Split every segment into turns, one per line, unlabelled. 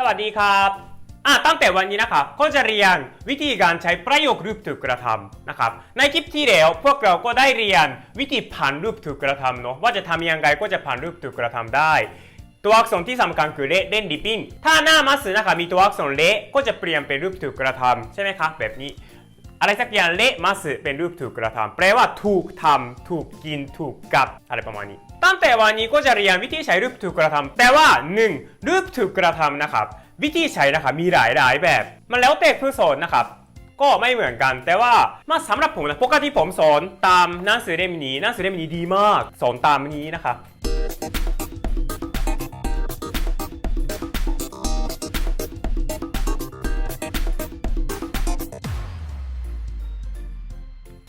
สวัสดีครับอะตั้งแต่วันนี้นะครับก็จะเรียนวิธีการใช้ประโยครูปถูกกระทำนะครับในคลิปที่แล้วพวกเราก็ได้เรียนวิธีผ่านรูปถูกกระทำเนาะว่าจะทำยังไงก็จะผ่านรูปถูกกระทำได้ ตัวอักษรที่สำคัญคือเละเด่นดิปิ้งถ้าหน้ามาสึนะครับมีตัวอักษรเละก็จะเปลี่ยนเป็นรูปถูกกระทำใช่ไหมครับแบบนี้ อะไรสักอย่างเละมาสึเป็นรูปถูกกระทำแปลว่าถูกทำถูกกินถูกกัดอะไรประมาณนี้ ตั้งแต่วันนี้ก็จะเรียนวิธีใช้รูปถูกกระทำแต่ว่า 1. รูปถูกกระทำนะครับ วิธีใช้นะครับมีหลายหลายแบบ มันแล้วแต่ผู้สอนนะครับก็ไม่เหมือนกัน แต่ว่ามาสำหรับผมนะปกติผมสอนตามหนังสือเล่มนี้หนังสือเล่มนี้ดีมากสอนตามนี้นะครับ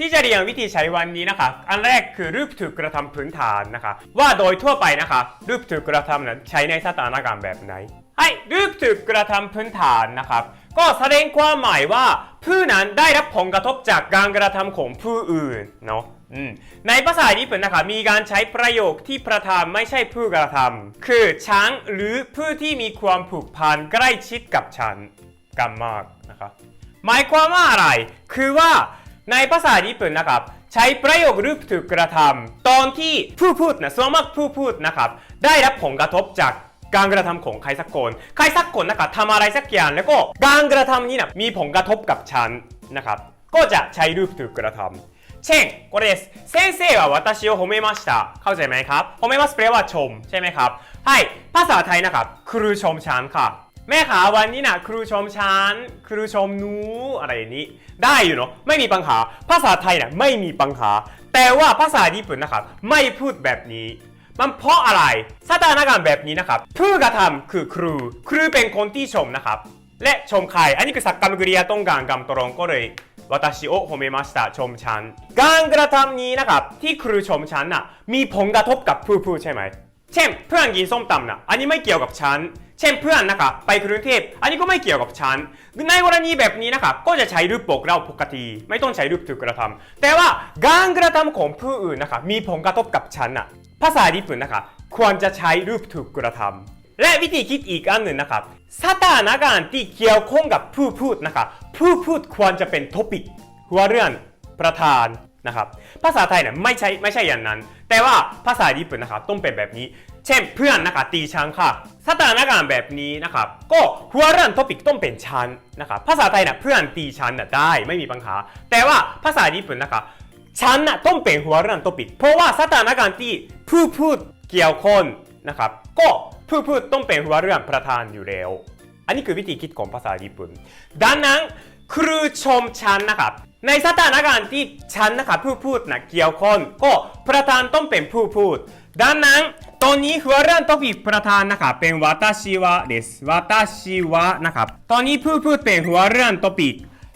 ที่จะเรียนวิธีใช้วันนี้นะคะ อันแรกคือรูปถูกกระทำพื้นฐานนะคะ ว่าโดยทั่วไปนะคะ รูปถูกกระทำนั้นใช้ในสถานการณ์แบบไหนให้รูปถูกกระทำพื้นฐานนะครับ ก็แสดงความหมายว่าผู้นั้นได้รับผลกระทบจากการกระทำของผู้อื่นเนาะในภาษาญี่ปุ่นนะคะมีการใช้ประโยคที่ประธานไม่ใช่ผู้กระทำคือช้างหรือผู้ที่มีความผูกพันใกล้ชิดกับฉันกันมากนะครับหมายความว่าอะไร คือว่า ในภาษาญี่ปุ่นนะครับ ใช้ประโยครูปถูกกระทำตอนที่ผู้พูดนะส่วนมากผู้พูดนะครับ ได้รับผลกระทบจากการกระทำของใครสักคน ใครสักคนนะครับทำอะไรสักอย่างแล้วก็การกระทำนี้นะมีผลกระทบกับฉันนะครับ ก็จะใช้รูปถูกกระทำเช่นこれです先生は私を褒めましたเข้าใจไหมครับ褒めますแปลว่าชมใช่ไหมครับให้ภาษาไทยนะครับครูชมฉันค่ะ แม่ขาวันนี้นะครูชมฉันครูชมหนูอะไรนี้ ได้อยู่เนาะไม่มีปัญหา ภาษาไทยนะไม่มีปัญหา แต่ว่าภาษาญี่ปุ่นนะครับไม่พูดแบบนี้มันเพราะอะไรสถานการณ์แบบนี้นะครับผู้กระทำคือครู ครูเป็นคนที่ชมนะครับ และชมใคร อันนี้คือสักกรรมกริยาต้องการกรรมตรงก็เลยวัตชิโอโมชมฉัน การกระทำนี้นะครับ ที่ครูชมฉันน่ะมีผลกระทบกับผู้พูดใช่ไหม เช่นเพื่อนกินส้มตำนะอันนี้ไม่เกี่ยวกับฉัน เช่นเพื่อนนะครับไปกรุงเทพอันนี้ก็ไม่เกี่ยวกับฉัน ในกรณีแบบนี้นะครับก็จะใช้รูปปกเราปกติ ไม่ต้องใช้รูปถูกกระทำแต่ว่าการกระทำของผู้อื่นนะครับมีผลกระทบกับฉันน่ะภาษาญี่ปุ่นนะครับควรจะใช้รูปถูกกระทำและวิธีคิดอีกอันหนึ่งนะครับสถานการณ์ที่เกี่ยวข้องกับผู้พูดนะครับผู้พูดควรจะเป็นท็อปิกหัวเรื่องประธานนะครับ ภาษาไทยเนี่ยไม่ใช่ไม่ใช่อย่างนั้น แต่ว่าภาษาญี่ปุ่นนะครับต้องเป็นแบบนี้ เช่นเพื่อนนะครับตีชังค่ะสถานการณ์แบบนี้นะครับก็หัวเรื่องท็อปิกต้องเป็นชันนะครับภาษาไทยเนี่ยเพื่อนตีชั้นน่ะได้ไม่มีปัญหา แต่ว่าภาษาญี่ปุ่นนะครับชันน่ะต้องเป็นหัวเรื่องท็อปิก เพราะว่าสถานการณ์ที่ผู้พูดเกี่ยวข้องนะครับก็ผู้พูดต้องเป็นหัวเรื่องประธานอยู่แล้วอันนี้คือวิธีคิดของภาษาญี่ปุ่นดังนั้นครูชมฉันนะครับ ในสถานการณ์ที่ฉันนะคะผู้พูดนะเกี่ยวข้องก็ประธานต้องเป็นผู้พูด ดังนั้นตอนนี้หัวเรื่องท็อปีประธานนะคะเป็นวาตาชิวะเดสวาตาชิวะนะครับตอนนี้ผู้พูดเป็นหัวเรื่องท็อปี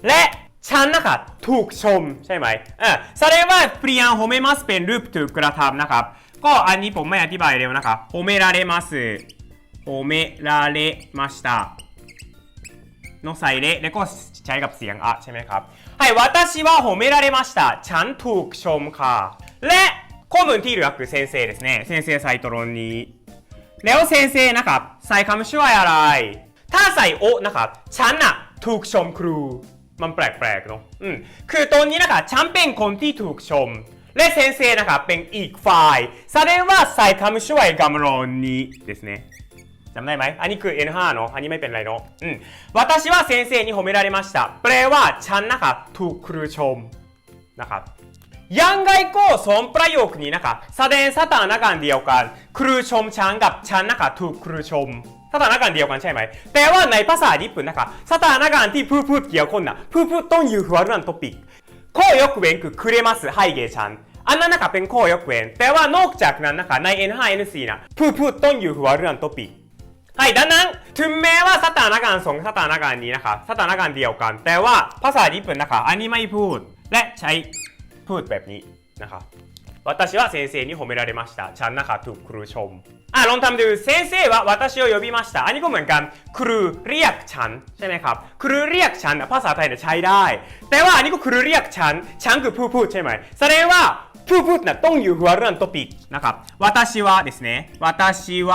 และฉันนะคะถูกชมใช่ไหมเออแสดงว่าเปลี่ยนโฮเมมัสเป็นรูปถูกกระทำนะครับ ก็อันนี้ผมไม่อธิบายเร็วนะครับโฮเมราเรมัสโฮเมราเรมัสตาโนไซเลแล้วก็ใช้กับเสียงอะใช่ไหมครับ はい私は褒められましたฉันถูกชมค่ะ และข้อมูลที่เหลือคือเซนเซですねเซนเซใส่ตรงนี้ แล้วเซนเซนะครับ ใส่คำช่วยอะไร ถ้าใส่โอนะครับ ฉันน่ะถูกชมครู มันแปลกๆเนาะอืมคือตรงนี้นะครับฉันเป็นคนที่ถูกชม และเซนเซนะครับเป็นอีกฝ่ายแสดงว่าใส่คำช่วยกำลังนี้ですね จำได้ไหม อันนี้คือ N5 เนาะ อันนี้ไม่เป็นไรเนาะ อืม私は先生に褒められましたแปลว่าฉันนะครับถูกครูชมนะครับยังไงก็สองประโยคนี้นะครับแสดงสถานการณ์เดียวกัน ครูชมฉันกับฉันนะครับถูกครูชม สถานการณ์เดียวกันใช่ไหม แต่ว่าในภาษาญี่ปุ่นนะครับสถานการณ์ที่ผู้พูดเกี่ยวข้องนะผู้พูดต้องอยู่หัวเรื่องท็อปิกข้อยกเว้นคือくれますให้เกฉัน อันนั้นนะครับเป็นข้อยกเว้น แต่ว่านอกจากนั้นนะคะใน N5 N4 นะผู้พูดต้องอยู่หัวเรื่องท็อปิก はいดังนั้นถึงแม้ว่าสถานการณ์สองสถานการณ์นี้นะคะสถานการณ์เดียวกัน แต่ว่าภาษาญี่ปุ่นนะคะอันนี้ไม่พูด และใช้พูดแบบนี้นะคะ私は先生に褒められましたฉันนะคะถูกครูชมอ่ะลองทำดู先生は私を呼びましたอันนี้ก็เหมือนกัน ครูเรียกฉันใช่ไหมครับ ครูเรียกฉันอ่ะภาษาไทยเนี่ยใช้ได้ แต่ว่าอันนี้ก็ครูเรียกฉัน ฉันคือผู้พูดใช่ไหมแสดงว่าผู้พูดน่ะต้องอยู่หัวเรื่องท็อปิกนะครับ私はですね私は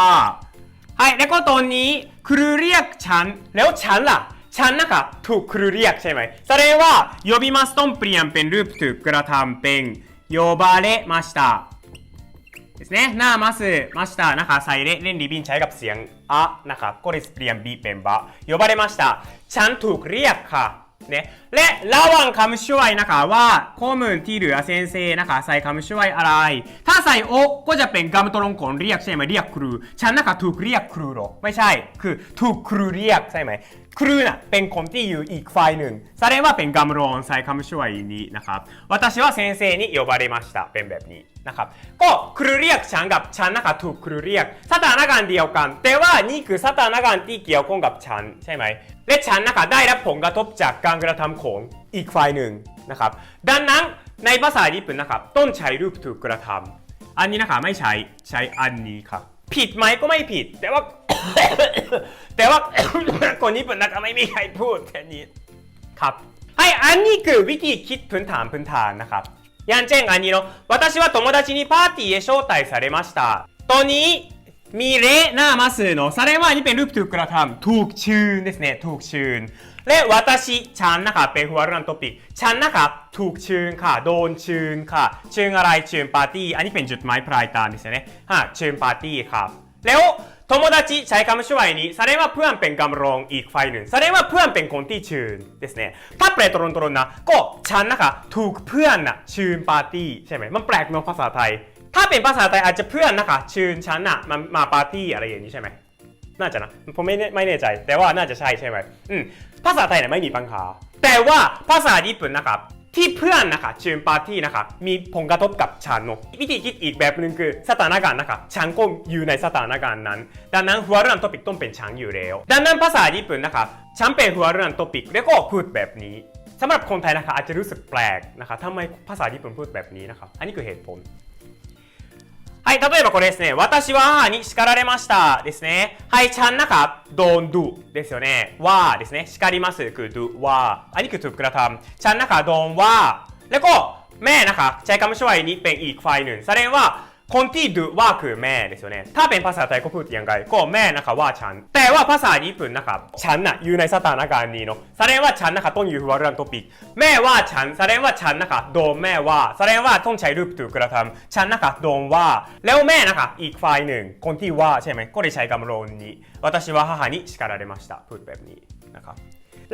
はいแล้วก็ตอนนี้ครูเรียกฉัน แล้วฉันล่ะ ฉันนะคะถูกครูเรียกใช่ไหมแสดงว่า呼びますต้องเปลี่ยนเป็นรูปถูกกระทำเป็น呼ばれましたですねหน้ามาสมาสตานะคะใส่เล่นรีบินใช้กับเสียงอะนะคะก็เลยเปลี่ยนบีเป็นบะ呼ばれましたฉันถูกเรียกค่ ะเนี่ยและระหว่างคำช่วยนะคะว่าข้อมูลที่เหลือเซนเซนะคะใส่คำช่วยอะไร ถ้าใส่โอก็จะเป็นกรรมตรงก่อนเรียกใช่ไหมเรียกครู ฉันนะคะถูกเรียกครูหรอไม่ใช่ คือถูกครูเรียกใช่ไหม ครูน่ะเป็นคนที่อยู่อีกฝ่ายหนึ่งแสดงว่าเป็นกำรองใส่คำช่วยนี้นะครับ私は先生に呼ばれましたเป็นแบบนี้ นะครับก็ครูเรียกฉันกับฉันนะคะถูกครูเรียกสถานการณ์เดียวกัน แต่ว่านี่คือสถานการณ์ที่เกี่ยวข้องกับฉันใช่ไหมและฉันนะคะได้รับผลกระทบจากการกระทำของอีกฝ่ายหนึ่งนะครับดังนั้นในภาษาญี่ปุ่นนะครับต้องใช้รูปถูกกระทำอันนี้นะคะไม่ใช้ใช้อันนี้ครับผิดไหมก็ไม่ผิด แต่ว่า แต่ว่าคนญี่ปุ่นนะคะไม่มีใครพูดแค่นี้ครับはいอันนี้คือวิธีคิดพื้นฐานพื้นฐานนะครับ อย่างเช่นอันนี้เนาะ私は友達にパーティーへ招待されましたตอนนี้มีเละหน้ามาสื่อเนาะแสดงว่านี่เป็นรูปถูกกระทำถูกชื่นですねถูกชื่นและ私ฉันนะคะเป็นหัวเรื่องตัวปิกฉันนะคะถูกชื่นค่ะโดนชื่นค่ะชื่นอะไรชื่นปาร์ตี้อันนี้เป็นจุดหมายปลายทางですよねฮะชื่นปาร์ตี้ครับ แล้ว 友達ใช้คำช่วยนี้แสดงว่าเพื่อนเป็นกำรองอีกฝ่ายหนึ่งแสดงว่าเพื่อนเป็นคนที่ชื่นですねถ้าแปลตรงๆนะก็ฉันนะคะถูกเพื่อนน่ะชื่นปาร์ตี้ใช่ไหมมันแปลกเนาะภาษาไทย ถ้าเป็นภาษาไทยอาจจะเพื่อนนะคะชื่นฉันน่ะมามาปาร์ตี้อะไรอย่างนี้ใช่ไหมน่าจะนะผมไม่แน่ไม่แน่ใจ แต่ว่าน่าจะใช่ใช่ไหมอืมภาษาไทยเนี่ยไม่มีปัญหาแต่ว่าภาษาญี่ปุ่นนะครับ ที่เพื่อนนะคะเชิญปาร์ตี้นะคะ มีผลกระทบกับฉันเนอะวิธีคิดอีกแบบหนึ่งคือสถานการณ์นะคะฉันก็อยู่ในสถานการณ์นั้น ดังนั้นหัวเรื่องท็อปิกต้องเป็นฉันอยู่แล้ว ดังนั้นภาษาญี่ปุ่นนะคะฉันเป็นหัวเรื่องท็อปิกแล้วก็พูดแบบนี้สำหรับคนไทยนะคะอาจจะรู้สึกแปลกนะคะทำไมภาษาญี่ปุ่นพูดแบบนี้นะคะอันนี้คือเหตุผล はい、例えばこれですね。私は母に叱られました。ですね。はい、ちゃんなか、どんどですよね。わーですね。叱ります。くど、わー。あにくとくらたん。ちゃんなか、どんわー。で、こう、めななか、ちゃいかむしょわいにいっぺんいいくわいぬん。されんは、 ายหนึ่งแสดงว่าคนที่ดูว่าคือแม่ですよねถ้าเป็นภาษาไทยก็พูดยังไงก็แม่นะคะว่าฉัน แต่ว่าภาษาญี่ปุ่นนะครับฉันน่ะอยู่ในสถานการณ์นี้เนาะแสดงว่าฉันนะคะต้องอยู่หัวเรื่องตัวปิกแม่ว่าฉันแสดงว่าฉันนะคะโดนแม่ว่า แสดงว่าต้องใช้รูปถูกกระทำฉันนะคะโดนว่า แล้วแม่นะคะอีกฝ่ายหนึ่งคนที่ว่าใช่ไหมก็ได้ใช้คำโรนนี้私は母に叱られましたพูดแบบนี้ นะครับ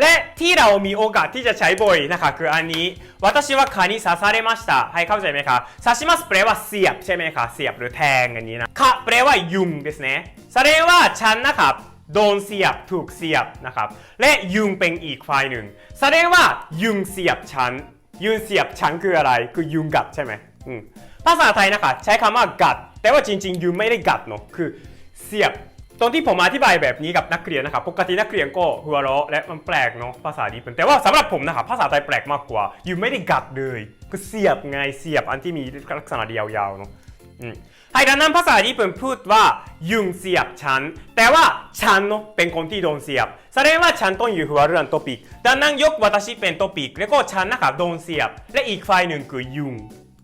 และที่เรามีโอกาสที่จะใช้บ่อยนะคะคืออันนี้私は蚊に刺されましたให้เข้าใจไหมคะ刺しますแปลว่าเสียบใช่ไหมคะเสียบหรือแทงอันนี้นะคะแปลว่ายุงですねแสดงว่าฉันนะครับโดนเสียบถูกเสียบนะครับและยุงเป็นอีกฝ่ายหนึ่งแสดงว่ายุงเสียบฉันยุงเสียบฉันคืออะไรคือยุงกัดใช่ไหมอืมภาษาไทยนะคะใช้คำว่ากัด แต่ว่าจริงๆยุงไม่ได้กัดเนาะคือเสียบ ตรงที่ผมอธิบายแบบนี้กับนักเรียนนะครับ ปกตินักเรียนก็หัวเราะและมันแปลกเนาะภาษาญี่ปุ่น แต่ว่าสำหรับผมนะครับภาษาไทยแปลกมากกว่า อยู่ไม่ได้กัดเลย ก็เสียบไงเสียบอันที่มีลักษณะเดียวยาวเนาะให้ดังนั้นภาษาญี่ปุ่นพูดว่ายุงเสียบฉัน แต่ว่าฉันเนาะเป็นคนที่โดนเสียบ แสดงว่าฉันต้องอยู่หัวเรื่องโตปิกดังนั้นยกวาตชิเป็นโตปิกแล้วก็ฉันนะครับโดนเสียบ และอีกฝ่ายหนึ่งคือยุง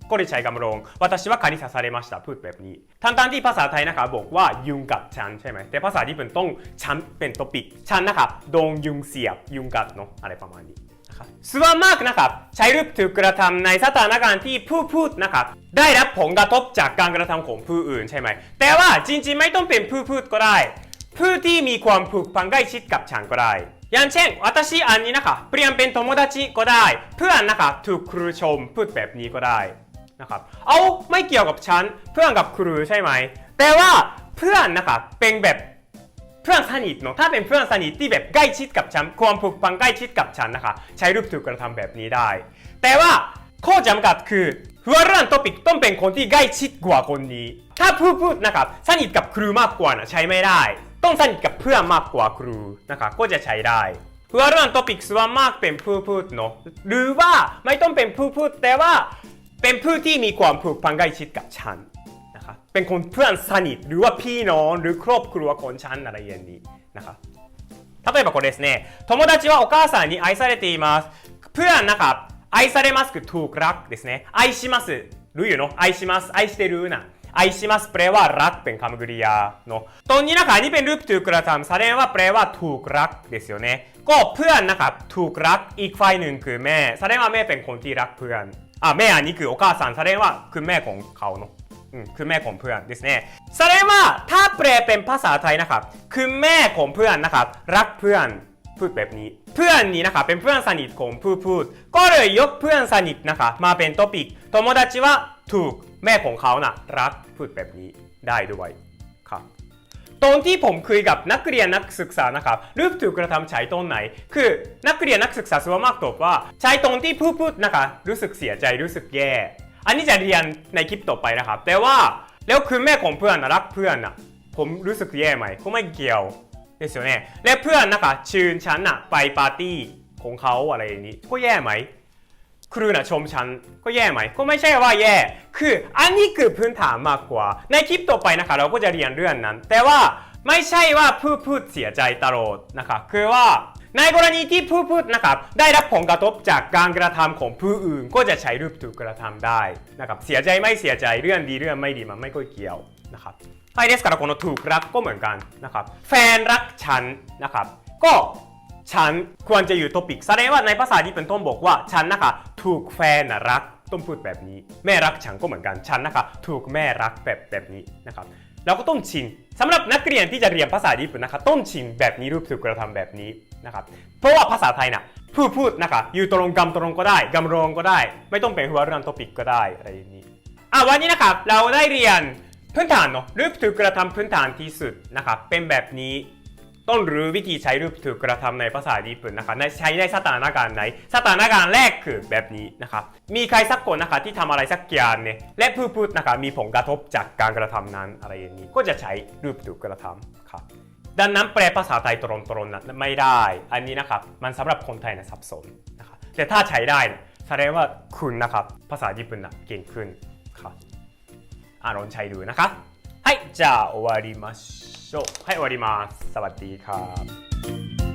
ก็เลยใช้คำรอง私は蚊に刺されましたพูดแบบนี้ทั้งทที่ภาษาไทยนะครับบอกว่ายุงกัดฉันใช่ไหมแต่ภาษาญี่ปุ่นต้องฉันเป็นตัวปิกฉันนะครับโดนยุงเสียบยุงกัดเนาะอะไรประมาณนี้นะครับส่วนมากนะครับใช้รูปถูกกระทำในสถานการณ์ที่ผู้พูดนะครับได้รับผลกระทบจากการกระทำของผู้อื่นใช่ไหมแต่ว่าจริงๆไม่ต้องเป็นผู้พูดก็ได้ ผู้ที่มีความผูกพันใกล้ชิดกับฉันก็ได้ อย่างเช่น私อันนี้นะคะเปลี่ยนเป็น友達ก็ได้ เพื่อนนะคะถูกครูชมพูดแบบนี้ก็ได้ นะครับ เอาไม่เกี่ยวกับฉันเพื่อนกับครูใช่ไหม แต่ว่าเพื่อนนะครับเป็นแบบเพื่อนสนิทเนาะถ้าเป็นเพื่อนสนิทที่แบบใกล้ชิดกับฉันความผูกพันใกล้ชิดกับฉันนะคะ ใช้รูปถูกกระทำแบบนี้ได้ แต่ว่าข้อจำกัดคือหัวเรื่องตัวปิกต้องเป็นคนที่ใกล้ชิดกว่าคนนี้ ถ้าผู้พูดนะครับสนิทกับครูมากกว่านะใช้ไม่ได้ ต้องสนิทกับเพื่อนมากกว่าครูนะครับก็จะใช้ได้หัวเรื่องตัวปิกส่วนมากเป็นผู้พูดเนาะหรือว่าไม่ต้องเป็นผู้พูดแต่ว่า เป็นผู้ที่มีความผูกพันใกล้ชิดกับฉันนะครับ เป็นคนเพื่อนสนิทหรือว่าพี่น้องหรือครอบครัวของฉันอะไรอย่างนี้นะครับ例えばこれですね友達はお母さんに愛されていますเพื่อนนะครับ愛されますคือถูกรักですね愛しますรู้อยู่เนาะ愛します愛してるนะ ไอชิมัสแปลว่ารักเป็นคำกริยาเนาะตรงนี้นะคะนี่เป็นรูปถูกกระทำแสดงว่าแปลว่าถูกรักเですよねก็เพื่อนนะครับถูกรักอีกฝ่ายหนึ่งคือแม่ แสดงว่าแม่เป็นคนที่รักเพื่อน อ่ะแม่อันนี้คือโอกาสันแสดงว่าคือแม่ของเขาเนาะอืมคือแม่ของเพื่อนですねแสดงว่าถ้าแปลเป็นภาษาไทยนะครับคือแม่ของเพื่อนนะครับรักเพื่อนพูดแบบนี้ เพื่อนนี้นะคะเป็นเพื่อนสนิทของผู้พูด ก็เลยยกเพื่อนสนิทนะคะมาเป็นท็อปิกโตโมดาจิว่าถูกแม่ของเขานะรักพูดแบบนี้ได้ด้วยครับ ตอนที่ผมคุยกับนักเรียนนักศึกษานะครับรูปถูกกระทำใช้ตรงไหน คือนักเรียนนักศึกษาส่วนมากตอบว่าใช้ตรงที่ผู้พูดนะคะรู้สึกเสียใจรู้สึกแย่ อันนี้จะเรียนในคลิปต่อไปนะครับ แต่ว่าแล้วคือแม่ของเพื่อนนะรักเพื่อนนะผมรู้สึกแย่ไหมก็ไม่เกี่ยวเですよねและเพื่อนนะคะเชิญฉันนะไปปาร์ตี้ของเขาอะไรอย่างนี้ก็แย่ไหม ครูนะชมฉันก็แย่ไหม ก็ไม่ใช่ว่าแย่ คืออันนี้คือพื้นฐานมากกว่า ในคลิปต่อไปนะคะเราก็จะเรียนเรื่องนั้น แต่ว่าไม่ใช่ว่าผู้พูดเสียใจตลอดนะคะ คือว่าในกรณีที่ผู้พูดนะครับได้รับผลกระทบจากการกระทำของผู้อื่น ก็จะใช้รูปถูกกระทำได้นะครับเสียใจไม่เสียใจเรื่องดีเรื่องไม่ดีมันไม่ค่อยเกี่ยวนะครับไอเดสกับคนถูกรักก็เหมือนกันนะครับแฟนรักฉันนะครับก็ฉันควรจะอยู่โทปิกแสดงว่าในภาษาญี่ปุ่นต้นบอกว่าฉันนะคะ ถูกแฟนรักต้องพูดแบบนี้ แม่รักฉันก็เหมือนกันฉันนะคะ ถูกแม่รักแบบแบบนี้นะครับเราก็ต้องชินสำหรับนักเรียนที่จะเรียนภาษาญี่ปุ่นนะคะต้องชินแบบนี้รูปถูกกระทำแบบนี้นะครับเพราะว่าภาษาไทยน่ะผู้พูดนะคะอยู่ตรงกำตรงก็ได้กำรงก็ได้ ไม่ต้องเป็นหัวเรื่องท็อปิกก็ได้อะไรอย่างนี้อะวันนี้นะครับเราได้เรียนพื้นฐานเนาะรูปถูกกระทำพื้นฐานที่สุดนะครับเป็นแบบนี้ ต้องรู้วิธีใช้รูปถูกกระทำในภาษาญี่ปุ่นนะคะในใช้ในสถานการณ์ไหน สถานการณ์แรกคือแบบนี้นะครับมีใครสักคนนะคะที่ทำอะไรสักอย่างเนี่ยและผู้พูดนะคะมีผลกระทบจากการกระทำนั้นอะไรอย่างนี้ ก็จะใช้รูปถูกกระทำครับดังนั้นแปลภาษาไทยตรงๆนั้นไม่ได้ อันนี้นะครับมันสำหรับคนไทยนะสับสนนะครับแต่ถ้าใช้ได้นะแสดงว่าคุณนะครับภาษาญี่ปุ่นนะเก่งขึ้นครับอ่าลองใช้ดูนะคะはい、じゃあ終わりましょう。はい、終わります。サワディーカー。